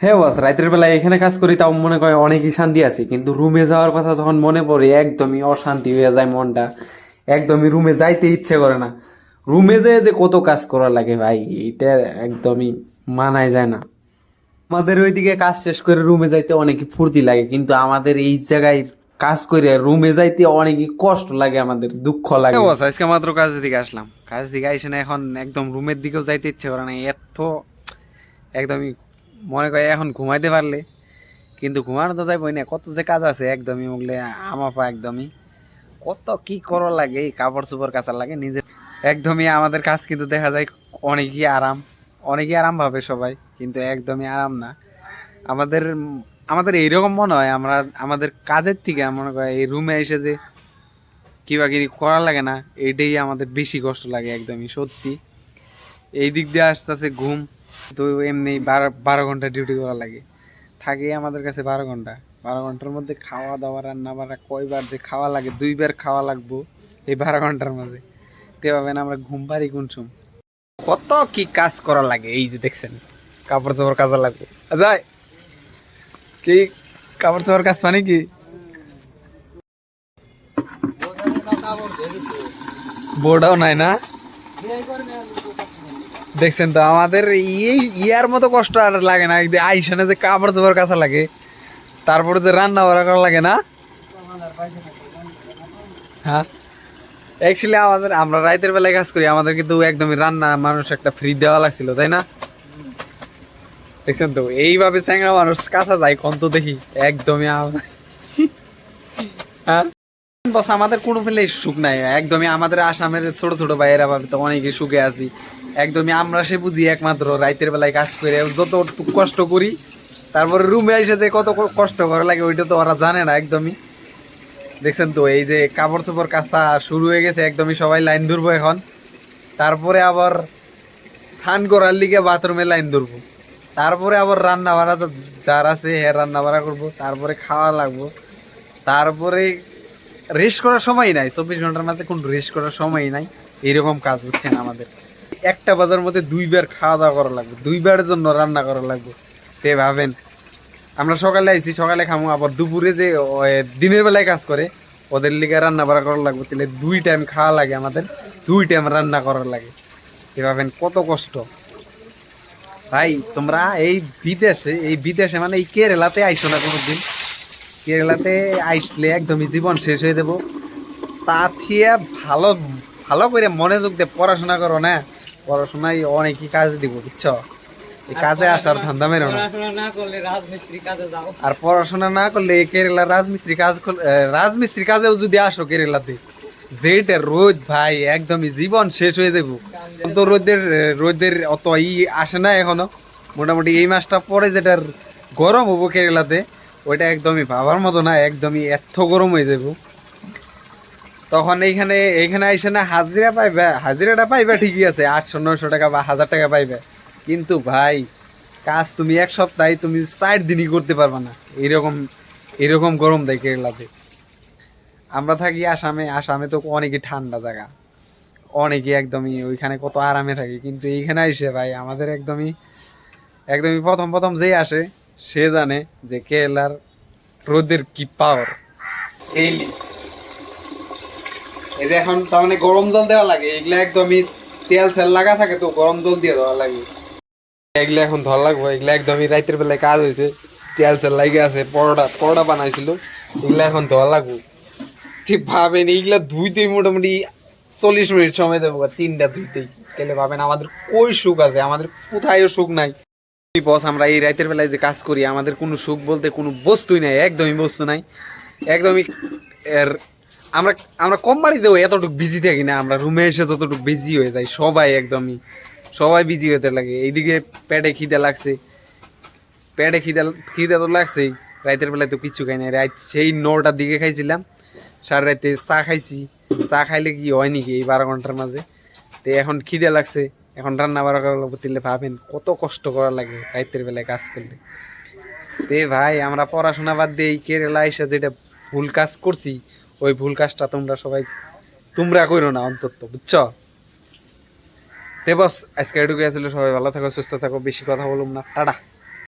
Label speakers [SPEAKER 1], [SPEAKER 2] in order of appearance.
[SPEAKER 1] হ্যাঁ বস রাতের বেলা এখানে কাজ করি, তাও মনে করে অনেকই শান্তি আছে। কিন্তু রুমে যাওয়ার কথা যখন মনে পড়ে, একদমই অশান্তি হয়ে যায় মনটা। একদমই রুমে যাইতে ইচ্ছে করে না। রুমে যেয়ে যে কত কাজ করা লাগে ভাই এটা একদমই মানায় যায় না। আমাদের ওইদিকে কাজ শেষ করে রুমে যাইতে অনেকই ফুর্তি লাগে, কিন্তু আমাদের এই জায়গায় কাজ করে রুমে যাইতে অনেকই কষ্ট লাগে, আমাদের দুঃখ লাগে। বস আজকে মাত্র কাজের দিকে আসলাম। কাজ দিকে আইসে না, এখন একদম রুমের দিকেও যাইতে ইচ্ছে করে না, এত একদমই মনে করে এখন ঘুমাইতে পারলে, কিন্তু ঘুমানো তো যাইবই না। কত যে কাজ আছে একদমই ওগুলো আমাপা একদমই। কত কি করা লাগে, এই কাপড় চোপড় কাচার লাগে নিজে একদমই আমাদের কাজ কিন্তু দেখা যায় অনেকই আরাম অনেকই আরাম ভাবে সবাই, কিন্তু একদমই আরাম না। আমাদের আমাদের এইরকম মনে হয়, আমরা, আমাদের কাজের থেকে মনে করে এই রুমে এসে যে কিবা কিনি করা লাগে না এইটাই আমাদের বেশি কষ্ট লাগে একদমই, সত্যি। এই দিক দিয়ে আসতে আসতে ঘুম। তো এমনি বারো বারো ঘণ্টা ডিউটি করা লাগে। থাকে আমাদের কাছে বারো ঘণ্টা। বারো ঘণ্টার মধ্যে খাওয়া দাওয়া, রান্না বান্না কয়বার যে খাওয়া লাগে, দুইবার খাওয়া লাগবো এই বারো ঘণ্টার মধ্যে। তে পাবেন আমরা ঘুম পারি কোনসুম কত কি কাজ করা লাগে, এই যে দেখছেন, কাপড় চোপড় কাজা লাগবে। যায় কি কাপড় চোপড় কাজ মানে কি বোর্ডাও নাই না? দেখছেন তো, আমাদের এই ইয়ার মতো কষ্ট আর লাগে না। আইসানে যে কাপড় চোপড় কাঁচা লাগে, তারপরে যে রান্না বান্না করা লাগে না? হ্যাঁ। অ্যাকচুয়ালি আমাদের, আমরা রাতের বেলায় কাজ করি, আমাদের কিন্তু একদমই রান্না মানুষ একটা ফ্রি দেওয়া লাগছিল, তাই না? দেখছেন তো, এইভাবে চ্যাংরা মানুষ কাঁচা যায় কম তো দেখি, একদমই হ্যাঁ। বস, আমাদের কোনো ফেলে সুখ নাই, একদমই আমাদের আসামের ছোট ছোট ভাইয়েরা ভাবে তো অনেকে সুখে আছি। একদমই আমরা সে বুঝি একমাত্র, রাইতের বেলায় কাজ করে যত কষ্ট করি, তারপরে রুমে এসে যে কত কষ্ট করা লাগে, ওইটা তো ওরা জানে না একদমই। দেখছেন তো, এই যে কাপড় চোপড় কাঁচা শুরু হয়ে গেছে, একদমই সবাই লাইন ধরবো এখন। তারপরে আবার স্নান করার লিগে বাথরুমে লাইন ধরবো। তারপরে আবার রান্না বাড়া যার আছে হ্যাঁ রান্না বাড়া করব, তারপরে খাওয়া লাগবো। তারপরে রেস্ট করার সময় নাই, চব্বিশ ঘণ্টার মধ্যে কোন রেস্ট করার সময় নাই। এরকম কাজ হচ্ছে না আমাদের। একটা বাজার মধ্যে দুইবার খাওয়া দাওয়া করা লাগবে, দুইবারের জন্য রান্না করা লাগবে। তে ভাবেন, আমরা সকালে আইছি, সকালে খামো, আবার দুপুরে যে দিনের বেলায় কাজ করে, ওদের লিগে রান্না বাড়া করা লাগবে, তাহলে দুই টাইম খাওয়া লাগে আমাদের, দুই টাইম রান্না করার লাগে। তে ভাবেন, কত কষ্ট। ভাই, তোমরা এই বিদেশে এই বিদেশে মানে এই কেরালাতে আইসো না কোনোদিন? কেরালাতে আইসলে একদমই জীবন শেষ হয়ে দেবো তা থিয়ে ভালো ভালো করে মনোযোগ দিয়ে পড়াশোনা করো না। পড়াশোনায় অনেকই কাজ দিব বুঝছ? কাজে আসার ধান্দা মেরো না।
[SPEAKER 2] করলে রাজমিস্ত্রি কাজে যাও।
[SPEAKER 1] আর পড়াশোনা না করলে কেরালা রাজমিস্ত্রি কাজ রাজমিস্ত্রি কাজেও যদি আসো কেরালাতে যেটা রোদ ভাই একদমই জীবন শেষ হয়ে যাব তো রোদের রোদের অত ই আসে না এখনও। মোটামুটি এই মাসটা পরে যেটা গরম হব কেরালাতে ওইটা একদমই ভাবার মতো না একদমই এত গরম হয়ে যাব তখন এইখানে এইখানে এসে না হাজিরা পাইবে, হাজিরাটা পাইবে ঠিকই আছে, আটশো, নয়শো টাকা বা হাজার টাকা পাইবে। কিন্তু ভাই, কাজ তুমি এক সপ্তাহে তুমি চার দিনই করতে পারবে না। এরকম এরকম গরম দেয় কেরালাতে আমরা থাকি আসামে আসামে তো অনেকই ঠান্ডা জায়গা। অনেকে একদমই ওইখানে কত আরামে থাকে। কিন্তু এইখানে এসে ভাই, আমাদের একদমই একদমই প্রথম প্রথম যেই আসে, সে জানে যে কেরালার রোদের কি পাওয়ার এই যে এখন তার মানে গরম জল দেওয়া লাগে, এগুলো একদমই তেল সেল লাগা থাকে তো গরম জল দিয়ে দেওয়া লাগে। এগুলো এখন ধর লাগবো, এগুলো একদমই রাতের বেলায় কাজ হয়েছে তেল সেল লাগে আছে, পরোটা পরোটা বানাইছিল, এগুলো এখন ধোয়া লাগবো। ঠিক ভাবেন এইগুলা ধুইতেই মোটামুটি চল্লিশ মিনিট সময় দেবো তিনটা ধুইতেই। তাহলে ভাবেন, আমাদের কই সুখ আছে, আমাদের কোথায়ও সুখ নাই। বস আমরা এই রাতের বেলায় যে কাজ করি, আমাদের কোনো সুখ বলতে কোনো বস্তুই নাই, একদমই বস্তু নাই। একদমই এর আমরা আমরা কম বাড়িতেও এতটুকু বিজি থাকি না, আমরা রুমে এসে যতটুকু বিজি হয়ে যাই, সবাই একদমই, সবাই বিজি হতে লাগে। এইদিকে পেটে খিদে লাগছে, পেটে খিদে খিদে তো লাগছেই রাতের বেলায় তো কিছু খাই না। রাত সেই নটার দিকে খাইছিলাম, সারা রাতে চা খাইছি, চা খাইলে কি হয় নাকি এই বারো ঘণ্টার মাঝে? তো এখন খিদে লাগছে, এখন রান্না বাড়া করার দিলে ভাবেন, কত কষ্ট করা লাগে রাতের বেলায় কাজ করলে? তে ভাই, আমরা পড়াশোনা বাদ দিয়ে এই কেরালা এসে যেটা ভুল কাজ করছি ওই ভুল কাজটা তোমরা সবাই, তোমরা করো না অন্তত, বুঝছ? তে বস, আজকে এটুকু আসলে সবাই ভালো থাকো, সুস্থ থাকো, বেশি কথা বলুম না, টাটা।